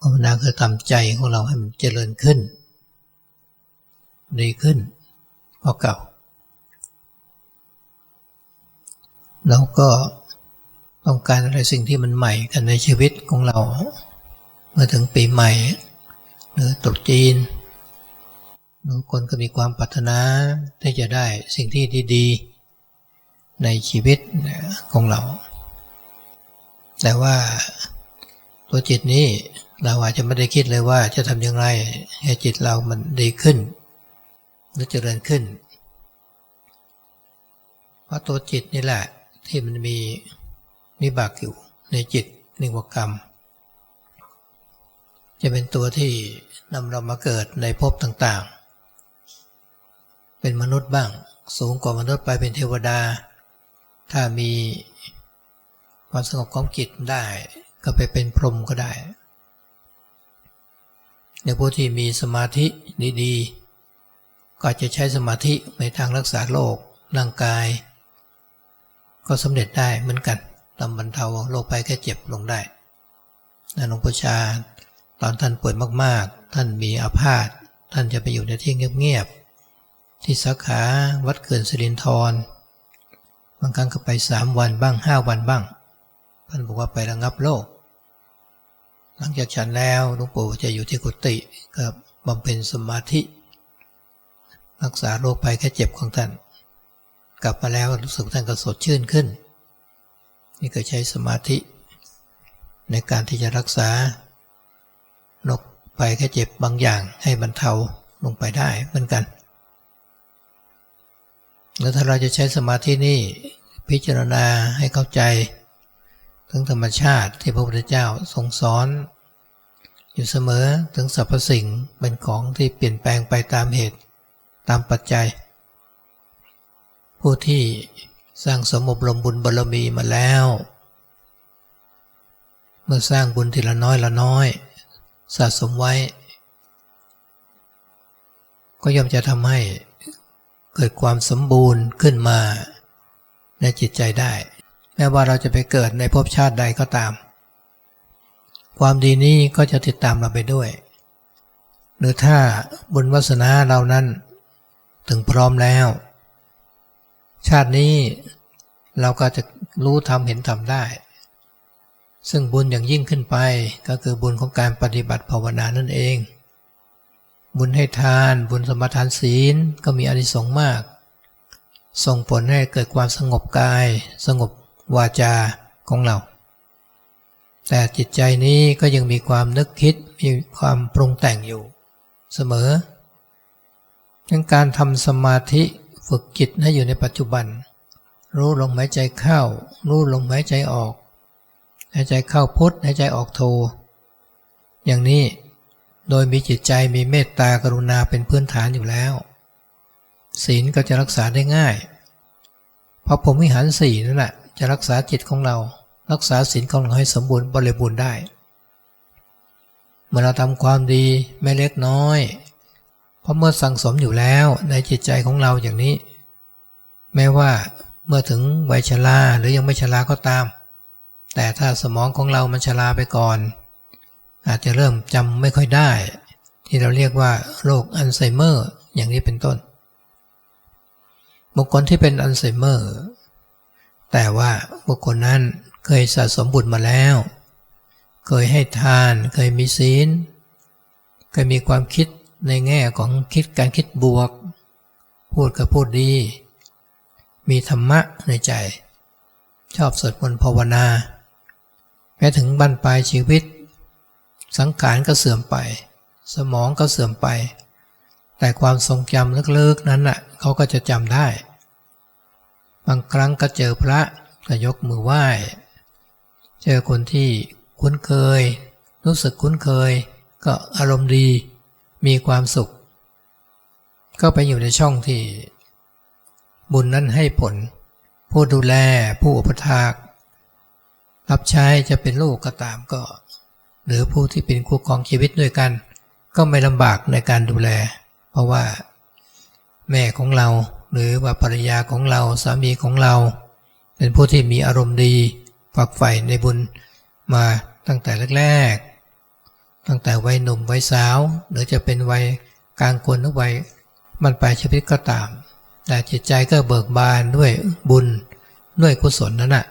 ภาวนาคือทำใจของเราให้มันเจริญขึ้น ดีขึ้นกว่าเก่า แล้วก็ต้องการอะไรสิ่งที่มันใหม่กันในชีวิตของเรา เมื่อถึงปีใหม่ หรือตรุษจีน ทุกคนก็มีความปรารถนาที่จะได้สิ่งที่ดีๆ ในชีวิตของเรา แต่ว่าตัวจิตนี้เราอาจจะไม่ได้คิดเลยว่าจะทำอย่างไรให้จิตเรามันดีขึ้น หรือเจริญขึ้น เพราะตัวจิตนี่แหละที่มันมีมีบากอยู่ในจิตนิวกรรม จะเป็นตัวที่นำเรามาเกิดในภพต่างๆ เป็นมนุษย์บ้าง สูงกว่ามนุษย์ไปเป็นเทวดา ถ้ามีความสงบของจิตได้ก็ไปเป็นพรหมก็ได้ในผู้ที่มีสมาธิดีๆ ก็จะใช้สมาธิในทางรักษาโรคร่างกาย ก็สำเร็จได้เหมือนกันทำบรรเทาโรคภัยแค่เจ็บลงได้นหลวงพ่อชาตอนท่านป่วยมากๆ ท่านมีอาพาธท่านจะไปอยู่ในที่เงียบๆ ที่สาขาวัดเกินสิรินทรบางครั้งก็ไปสามวันบ้างห้าวันบ้างท่านบอกว่าไประงับโรคหลังจากฉันแล้วหลวงปู่จะอยู่ที่กุฏิกับบำเพ็ญสมาธิ รักษาโรคภัยแค่เจ็บของท่าน กลับมาแล้วรู้สึกท่านก็สดชื่นขึ้น นี่ก็ใช้สมาธิ ในการที่จะรักษาโรคภัยแค่เจ็บบางอย่างให้บรรเทาลงไปได้เหมือนกัน แล้วถ้าเราจะใช้สมาธินี่พิจารณาให้เข้าใจถึงธรรมชาติที่พระพุทธเจ้าทรงสอน อยู่เสมอถึงสรรพสิ่งเป็นของที่เปลี่ยนแปลงไปตามเหตุตามปัจจัย ผู้ที่สร้างสมบรมบุญบารรมีมาแล้ว เมื่อสร้างบุญทีละน้อยละน้อย สะสมไว้ ก็ย่อมจะทำให้ เกิดความสมบูรณ์ขึ้นมา ในจิตใจได้ แม้ว่าเราจะไปเกิดในภพชาติใดก็ตาม ความดีนี้ก็จะติดตามเราไปด้วย หรือถ้าบุญวาสนาเรานั้นถึงพร้อมแล้ว ชาตินี้เราก็จะรู้ทำเห็นทำได้ ซึ่งบุญอย่างยิ่งขึ้นไปก็คือบุญของการปฏิบัติภาวนานั่นเอง บุญให้ทาน บุญสมทานศีลก็มีอนิสงส์มาก ส่งผลให้เกิดความสงบกาย สงบวาจาของเรา แต่จิตใจนี้ก็ยังมีความนึกคิดมีความปรุงแต่งอยู่ เสมอดังการทำสมาธิฝึกจิตให้อยู่ในปัจจุบัน รู้ลมหายใจเข้า รู้ลมหายใจออกหายใจเข้าพุทหายใจออกโท อย่างนี้ โดยมีจิตใจมีเมตตากรุณาเป็นพื้นฐานอยู่แล้ว ศีลก็จะรักษาได้ง่าย เพราะผมวิหารสี่นั่นแหละจะรักษาจิตของเรา รักษาศีลของเราให้สมบูรณ์บริบูรณ์ได้ เมื่อเราทำความดีไม่เล็กน้อย เพราะเมื่อสั่งสมอยู่แล้วในจิตใจของเราอย่างนี้ แม้ว่าเมื่อถึงวัยชราหรือยังไม่ชราก็ตาม แต่ถ้าสมองของเรามันชราไปก่อน อาจจะเริ่มจำไม่ค่อยได้ ที่เราเรียกว่าโรคอัลไซเมอร์ อย่างนี้เป็นต้นบุคคลที่เป็นอัลไซเมอร์ แต่ว่าบุคคลนั้นเคยสะสมบุญมาแล้ว เคยให้ทาน เคยมีศีล เคยมีความคิดในแง่ของคิดการคิดบวก พูดกับพูดดี มีธรรมะในใจ ชอบสวดมนต์ภาวนา แม้ถึงบรรปลายชีวิต สังขารก็เสื่อมไป สมองก็เสื่อมไป แต่ความทรงจำลึกๆนั้นน่ะเขาก็จะจำได้ บางครั้งก็เจอพระก็ยกมือไหว้ เจอคนที่คุ้นเคย รู้สึกคุ้นเคย ก็อารมณ์ดี มีความสุข ก็ไปอยู่ในช่องที่ บุญนั้นให้ผล ผู้ดูแลผู้อุปถากรับใช้จะเป็นลูกก็ตามก็ หรือผู้ที่เป็นคู่ครองชีวิตด้วยกัน ก็ไม่ลำบากในการดูแล เพราะว่า แม่ของเราหรือว่าภรรยาของเราสามีของเรา เป็นผู้ที่มีอารมณ์ดีฝักใฝ่ในบุญมาตั้งแต่แรกๆ ตั้งแต่วัยหนุ่มวัยสาว หรือจะเป็นวัยกลางคนหรือวัยมันไปชีวิตก็ตาม แต่จิตใจก็เบิกบานด้วยบุญด้วยกุศลนั่นแหะ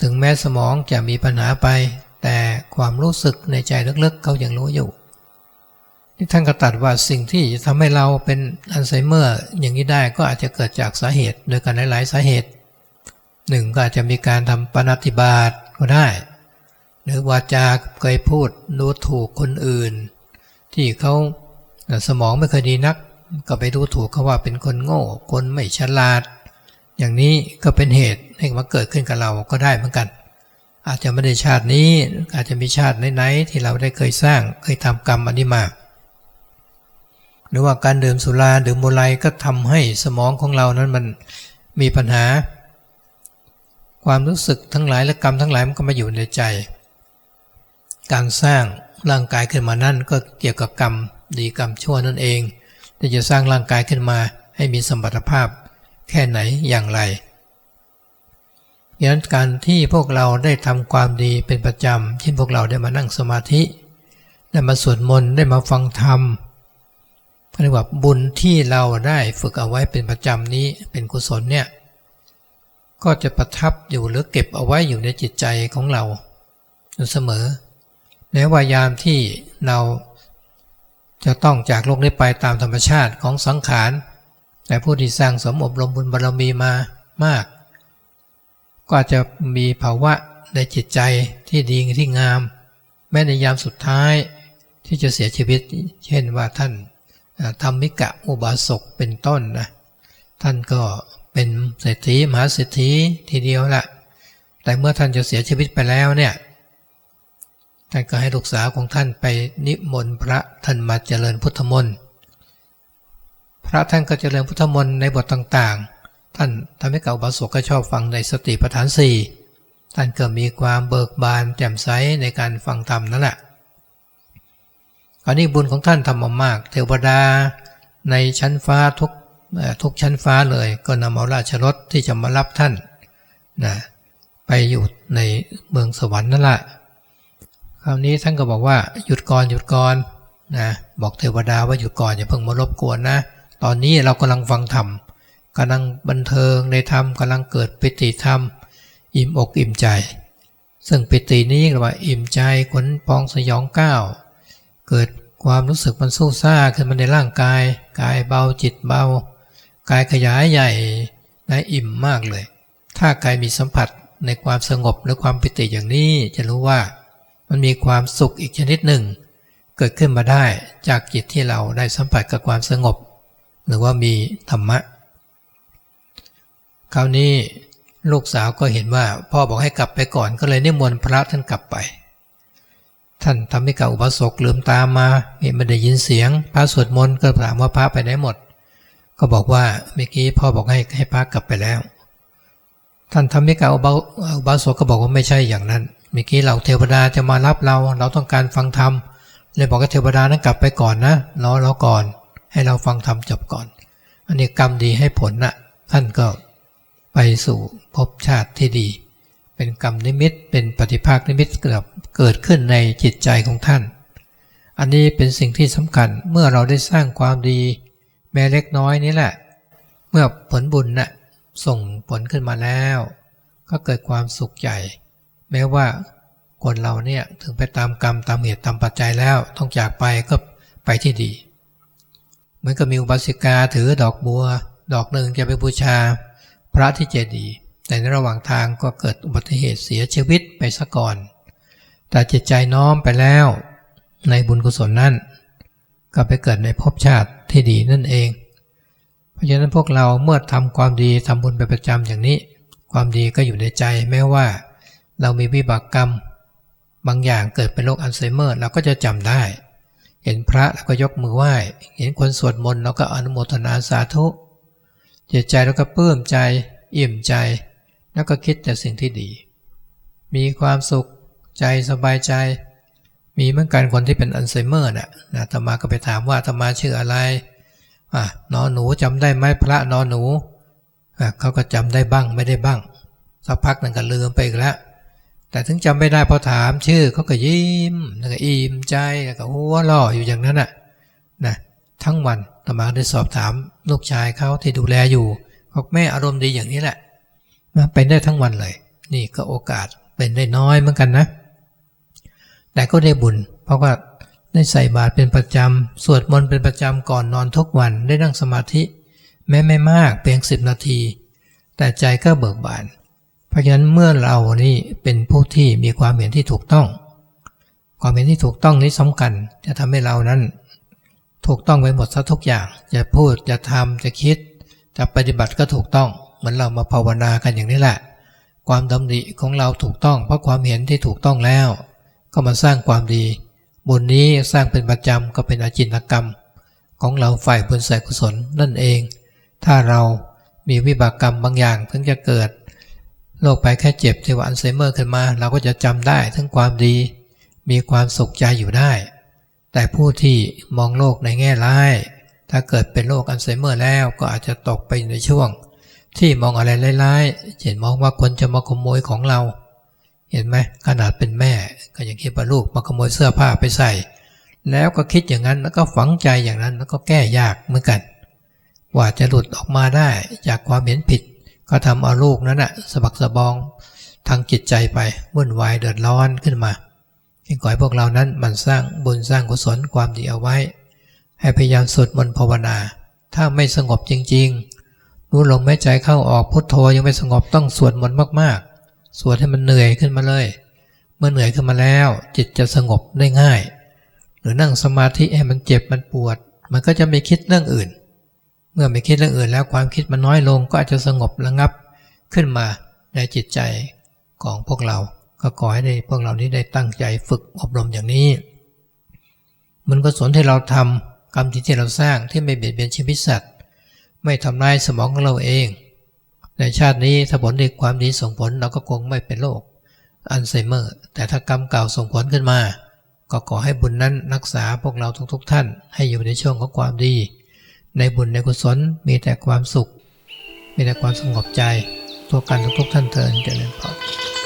ถึงแม้สมองจะมีปัญหาไป แต่ความรู้สึกในใจลึกๆ เขายังรู้อยู่ที่ท่านก็ตัดว่าสิ่งที่จะทำให้เราเป็นอัลไซเมอร์อย่างนี้ได้ก็อาจจะเกิดจากสาเหตุ โดยการหลายๆสาเหตุหนึ่งก็อาจจะมีการทำปณติบาตก็ได้ หรือวาจาเคยพูดดูถูกคนอื่น ที่เขาสมองไม่เคยดีนัก ก็ไปดูถูกเขาว่าเป็นคนโง่ คนไม่ฉลาด อย่างนี้ก็เป็นเหตุให้มาเกิดขึ้นกับเราก็ได้เหมือนกัน อาจจะไม่ได้ชาตินี้ อาจจะมีชาติไหนๆที่เราได้เคยสร้างเคยทำกรรมอันนี้มาหรือว่าการดื่มสุราดื่มโมไลก็ทำให้สมองของเรานั้นมันมีปัญหา ความรู้สึกทั้งหลายและกรรมทั้งหลายมันก็มาอยู่ในใจ การสร้างร่างกายขึ้นมานั่นก็เกี่ยวกับกรรมดีกรรมชั่วนั่นเองที่จะสร้างร่างกายขึ้นมาให้มีสมรรถภาพแค่ไหนอย่างไร งนั้นการที่พวกเราได้ทำความดีเป็นประจำเช่นพวกเราได้มานั่งสมาธิ ได้มาสวดมนต์ได้มาฟังธรรมเรียกว่าบุญที่เราได้ฝึกเอาไว้เป็นประจำนี้เป็นกุศลเนี่ยก็จะประทับอยู่หรือเก็บเอาไว้อยู่ในจิตใจของเราอยู่เสมอแม้ว่ายามที่เราจะต้องจากโลกนี้ไปตามธรรมชาติของสังขาร แต่ผู้ที่สร้างสมอบรมบุญบารรมีมามาก ก็จะมีภาวะในจิตใจที่ดีที่งาม แม้ในยามสุดท้ายที่จะเสียชีวิต เช่นว่าท่านธรรมิกะอุบาสกเป็นต้นนะท่านก็เป็นเศรษฐีมหาเศรษฐีทีเดียวละแต่เมื่อท่านจะเสียชีวิตไปแล้วเนี่ยท่านก็ให้ลูกสาวของท่านไปนิมนต์พระท่านมาเจริญพุทธมนต์พระท่านก็เจริญพุทธมนต์ในบทต่างๆ ท่านทำให้เก่าบาสกก็ชอบฟังในสติปัฏฐานสี่ท่านก็มีความเบิกบานแจ่มใสในการฟังธรรมนั่นแหละอันนี้บุญของท่านทำมามาก เทวดาในชั้นฟ้าทุกทุกชั้นฟ้าเลย ก็นำเอาราชรถที่จะมารับท่านนะไปอยู่ในเมืองสวรรค์นั่นแหละคราวนี้ท่านก็บอกว่าหยุดก่อนหยุดก่อนนะบอกเทวดาว่าหยุดก่อนอย่าเพิ่งมารบกวนนะ ตอนนี้เรากำลังฟังธรรม กำลังบันเทิงในธรรมกำลังเกิดปิติธรรม อิ่มอกอิ่มใจ ซึ่งปิตินี้เรียกว่าอิ่มใจขนพองสยองก้าวเกิดความรู้สึกมันสู้ซ่าขึ้นมาในร่างกาย กายเบาจิตเบา กายขยายใหญ่นะอิ่มมากเลย ถ้ากายมีสัมผัสในความสงบและความปิติอย่างนี้จะรู้ว่า มันมีความสุขอีกชนิดหนึ่ง เกิดขึ้นมาได้จากจิตที่เราได้สัมผัสกับความสงบ หรือว่ามีธรรมะ คราวนี้ลูกสาวก็เห็นว่าพ่อบอกให้กลับไปก่อนก็เลยนิมนต์พระท่านกลับไป ท่านทำให้กับอุปสกลืมตามมาไม่ได้ยินเสียง พระสวดมนต์ก็ถามว่าพระไปไหนหมด ก็บอกว่าเมื่อกี้พ่อบอกให้ให้พระกลับไปแล้ว ท่านทำให้กับอุบาสกก็บอกว่าไม่ใช่อย่างนั้นเมื่อกี้เราเทวดาจะมารับเราเราต้องการฟังธรรมเลยบอกกับเทวดานั้นกลับไปก่อนนะรอเราก่อน ให้เราฟังธรรมจบก่อน อันนี้กรรมดีให้ผลนะ่ะท่านก็ ไปสู่ภพชาติที่ดี เป็นกรรมนิมิตเป็นปฏิภาคนิมิตเกิดเกิดขึ้นในจิตใจของท่าน อันนี้เป็นสิ่งที่สำคัญเมื่อเราได้สร้างความดี แม้เล็กน้อยนี้แหละ เมื่อผลบุญนะ่ะส่งผลขึ้นมาแล้ว ก็เกิดความสุขใหญ่ แม้ว่าคนเราเนี่ยถึงไปตามกรรมตามเหตุตามปัจจัยแล้วต้องจากไปก็ไปที่ดี เหมือนกับมีอุบาสิกาถือดอกบัว ดอกหนึ่งจะไปบูชา พระที่เจดีย์แต่ในระหว่างทางก็เกิดอุบัติเหตุเสียชีวิตไปซะก่อน แต่จิตใจน้อมไปแล้วในบุญกุศลนั่นก็ไปเกิดในภพชาติที่ดีนั่นเอง เพราะฉะนั้นพวกเราเมื่อทำความดีทำบุญไปประจำอย่างนี้ ความดีก็อยู่ในใจแม้ว่า เรามีวิบากกรรม บางอย่างเกิดเป็นโรคอัลไซเมอร์เราก็จะจำได้ เห็นพระเราก็ยกมือไหว้ เห็นคนสวดมนต์เราก็อนุโมทนาสาธุ จิตใจเราก็ปลื้มใจอิ่มใจ แล้วก็คิดแต่สิ่งที่ดี มีความสุขใจสบายใจ มีเหมือนกันคนที่เป็นอัลไซเมอร์น่ะนะธรรมาก็ไปถามว่าธรรมาชื่ออะไรอะนอนหนูจำได้ไหมพระนอนหนูอะเขาก็จำได้บ้างไม่ได้บ้างสักพักหนึ่งก็ลืมไปอีกแล้วแต่ถึงจำไม่ได้พอถามชื่อเขาก็ยิ้มแล้วก็อิ่มใจแล้วก็หัวเราะอยู่อย่างนั้นน่ะนะ ทั้งวันตมาได้สอบถามลูกชายเขาที่ดูแลอยู่บอกแม่อารมณ์ดีอย่างนี้แหละนะเป็นได้ทั้งวันเลย นี่ก็โอกาสเป็นได้น้อยเหมือนกันนะ แต่ก็ได้บุญ เพราะว่าได้ใส่บาตรเป็นประจำ สวดมนต์เป็นประจำก่อนนอนทุกวัน ได้นั่งสมาธิ แม้ไม่มากเพียงสิบนาที แต่ใจก็เบิกบาน เพราะฉะนั้นเมื่อเรานี่เป็นผู้ที่มีความเห็นที่ถูกต้อง ความเห็นที่ถูกต้องนี้สำคัญจะทำให้เรานั้น ถูกต้องไปหมดซะทุกอย่างจะพูดจะทำจะคิด จะปฏิบัติก็ถูกต้อง เหมือนเรามาภาวนากันอย่างนี้แหละ ความดำริของเราถูกต้อง เพราะความเห็นที่ถูกต้องแล้ว ก็มาสร้างความดีบุญนี้สร้างเป็นประจำก็เป็นอาจินกรรม ของเราฝ่ายบุญใส่กุศลนั่นเอง ถ้าเรามีวิบากกรรมบางอย่างถึงจะเกิดโรคไปแค่เจ็บที่ว่าอัลไซเมอร์ขึ้นมา เราก็จะจำได้ทั้งความดี มีความสุขใจอยู่ได้ แต่ผู้ที่มองโลกในแง่ร้าย ถ้าเกิดเป็นโรคอัลไซเมอร์แล้วก็อาจจะตกไปในช่วง ที่มองอะไรร้ายๆเห็นมองว่าคนจะมาขโมยของเรา เห็นไหมขนาดเป็นแม่ ก็ยังคิดว่าลูกมาขโมยเสื้อผ้าไปใส่ แล้วก็คิดอย่างนั้นแล้วก็ฝังใจอย่างนั้นแล้วก็แก้ยากเหมือนกันกว่าจะหลุดออกมาได้จากความเห็นผิด ก็ทำเอาลูกนั้นอะสะบักสะบองทางจิตใจไปวุ่นวายเดือดร้อนขึ้นมา จึงขอให้พวกเรานั้นมันสร้างบุญสร้างกุศลความดีเอาไว้ ให้พยายามสวดมนต์ภาวนา ถ้าไม่สงบจริงๆ รู้ลมไม่ใจเข้าออกพุทโธยังไม่สงบต้องสวดมนต์มากๆ สวดให้มันเหนื่อยขึ้นมาเลย เมื่อเหนื่อยขึ้นมาแล้ว จิตจะสงบได้ง่าย หรือนั่งสมาธิให้มันเจ็บมันปวด มันก็จะไม่คิดเรื่องอื่น เมื่อไม่คิดเรื่องอื่นแล้วความคิดมันน้อยลงก็อาจจะสงบระงับขึ้นมาในจิตใจของพวกเรา ก็ขอให้ได้พวกเรานี้ได้ตั้งใจฝึกอบรมอย่างนี้ มันกุศลที่เราทำกรรมที่ที่เราสร้างที่ไม่เบียดเบียนชีวิตสัตว์ ไม่ทำลายสมองของเราเอง ในชาตินี้ถ้าผลดีความดีส่งผลเราก็คงไม่เป็นโรคอัลไซเมอร์ แต่ถ้ากรรมเก่าส่งผลขึ้นมา ก็ขอให้บุญนั้นรักษาพวกเราทุกๆทท่าน ให้อยู่ในช่วงของความดี ในบุญในกุศลมีแต่ความสุข มีแต่ความสงบใจ ตัวกันทุกๆท่านเทินเจริญพร